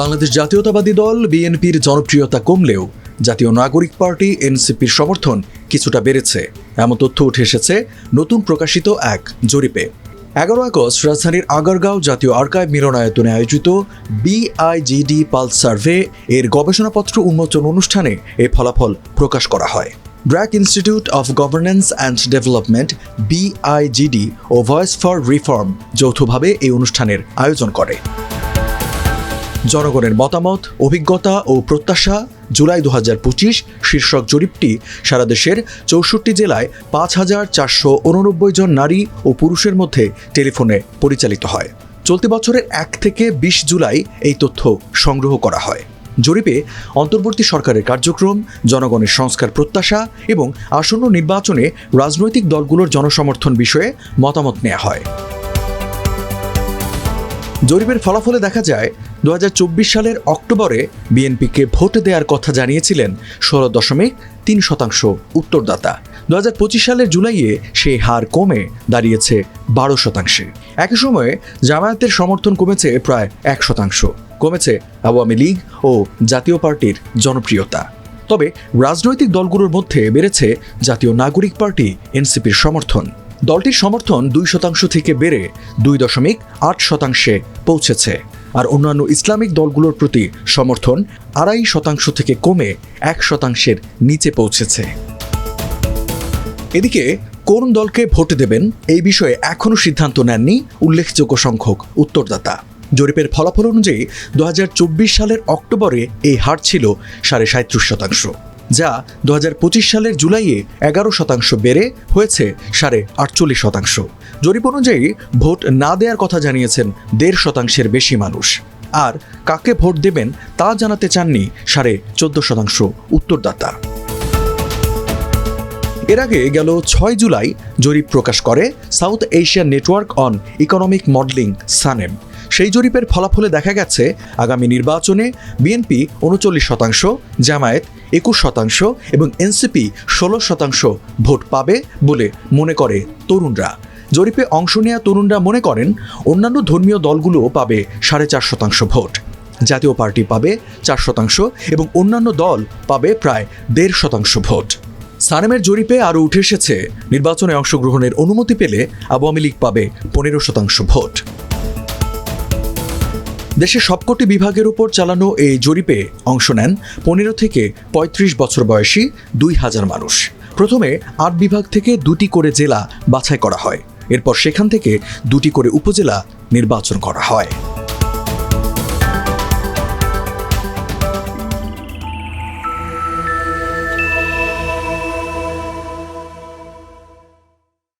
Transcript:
বাংলাদেশ জাতীয়তাবাদী দল বিএনপির জনপ্রিয়তা কমলেও জাতীয় নাগরিক পার্টি এনসিপির সমর্থন কিছুটা বেড়েছে। এমন তথ্য উঠে এসেছে নতুন প্রকাশিত এক জরিপে। এগারো আগস্ট রাজধানীর আগারগাঁও জাতীয় আর্কাইভ মিলনায়তনে আয়োজিত বিআইজিডি পালস সার্ভে এর গবেষণাপত্র উন্মোচন অনুষ্ঠানে এ ফলাফল প্রকাশ করা হয়। BRAC Institute of Governance and Development BIGD O voice for reform যৌথভাবে এই অনুষ্ঠানের আয়োজন করে। জনগণের মতামত, অভিজ্ঞতা ও প্রত্যাশা জুলাই দু হাজার পঁচিশ শীর্ষক জরিপটি সারা দেশের চৌষট্টি জেলায় পাঁচ হাজার চারশো উননব্বই জন নারী ও পুরুষের মধ্যে টেলিফোনে পরিচালিত হয়। চলতি বছরের এক থেকে বিশ জুলাই এই তথ্য সংগ্রহ করা হয়। জরিপে অন্তর্বর্তী সরকারের কার্যক্রম, জনগণের সংস্কার প্রত্যাশা এবং আসন্ন নির্বাচনে রাজনৈতিক দলগুলোর জনসমর্থন বিষয়ে মতামত নেওয়া হয়। জরিপের ফলাফলে দেখা যায় দু হাজার চব্বিশ সালের অক্টোবরে বিএনপিকে ভোট দেওয়ার কথা জানিয়েছিলেন ষোলো দশমিক তিন শতাংশ উত্তরদাতা। দু হাজার পঁচিশ সালের জুলাইয়ে সেই হার কমে দাঁড়িয়েছে বারো শতাংশে। একই সময়ে জামায়াতের সমর্থন কমেছে প্রায় এক শতাংশ। কমেছে আওয়ামী লীগ ও জাতীয় পার্টির জনপ্রিয়তা। তবে রাজনৈতিক দলগুলোর মধ্যে বেড়েছে জাতীয় নাগরিক পার্টি, এনসিপির সমর্থন। দলটির সমর্থন দুই শতাংশ থেকে বেড়ে দুই দশমিক আট শতাংশে পৌঁছেছে। আর অন্যান্য ইসলামিক দলগুলোর প্রতি সমর্থন আড়াই শতাংশ থেকে কমে এক শতাংশের নিচে পৌঁছেছে। এদিকে, কোন দলকে ভোট দেবেন এই বিষয়ে এখনও সিদ্ধান্ত নেননি উল্লেখযোগ্য সংখ্যক উত্তরদাতা। জরিপের ফলাফল অনুযায়ী দু হাজার চব্বিশ সালের অক্টোবরে এই হার ছিল সাড়ে সাঁত্রিশ শতাংশ। যা দু হাজার পঁচিশ সালের জুলাইয়ে এগারো শতাংশ বেড়ে হয়েছে সাড়ে আটচল্লিশ শতাংশ। জরিপ অনুযায়ী ভোট না দেওয়ার কথা জানিয়েছেন দেড় শতাংশের বেশি মানুষ। আর কাকে ভোট দেবেন তা জানাতে চাননি সাড়ে চোদ্দ শতাংশ উত্তরদাতা। এর আগে গেল ছয় জুলাই জরিপ প্রকাশ করে South Asian Network on Economic Modelling SANEM. সেই জরিপের ফলাফলে দেখা গেছে, আগামী নির্বাচনে বিএনপি উনচল্লিশ শতাংশ, জামায়াত একুশ শতাংশ এবং এনসিপি ষোলো শতাংশ ভোট পাবে বলে মনে করে তরুণরা। জরিপে অংশ নেওয়া তরুণরা মনে করেন, অন্যান্য ধর্মীয় দলগুলো পাবে সাড়ে চার শতাংশ ভোট। জাতীয় পার্টি পাবে চার শতাংশ এবং অন্যান্য দল পাবে প্রায় দেড় শতাংশ ভোট। সানেমের জরিপে আরও উঠে এসেছে, নির্বাচনে অংশগ্রহণের অনুমতি পেলে আওয়ামী লীগ পাবে পনেরো শতাংশ ভোট। দেশের সবকটি বিভাগের উপর চালানো এই জরিপে অংশ নেন পনেরো থেকে ৩৫ বছর বয়সী দুই হাজার মানুষ। প্রথমে আট বিভাগ থেকে দুটি করে জেলা বাছাই করা হয়। এরপর সেখান থেকে দুটি করে উপজেলা নির্বাচন করা হয়।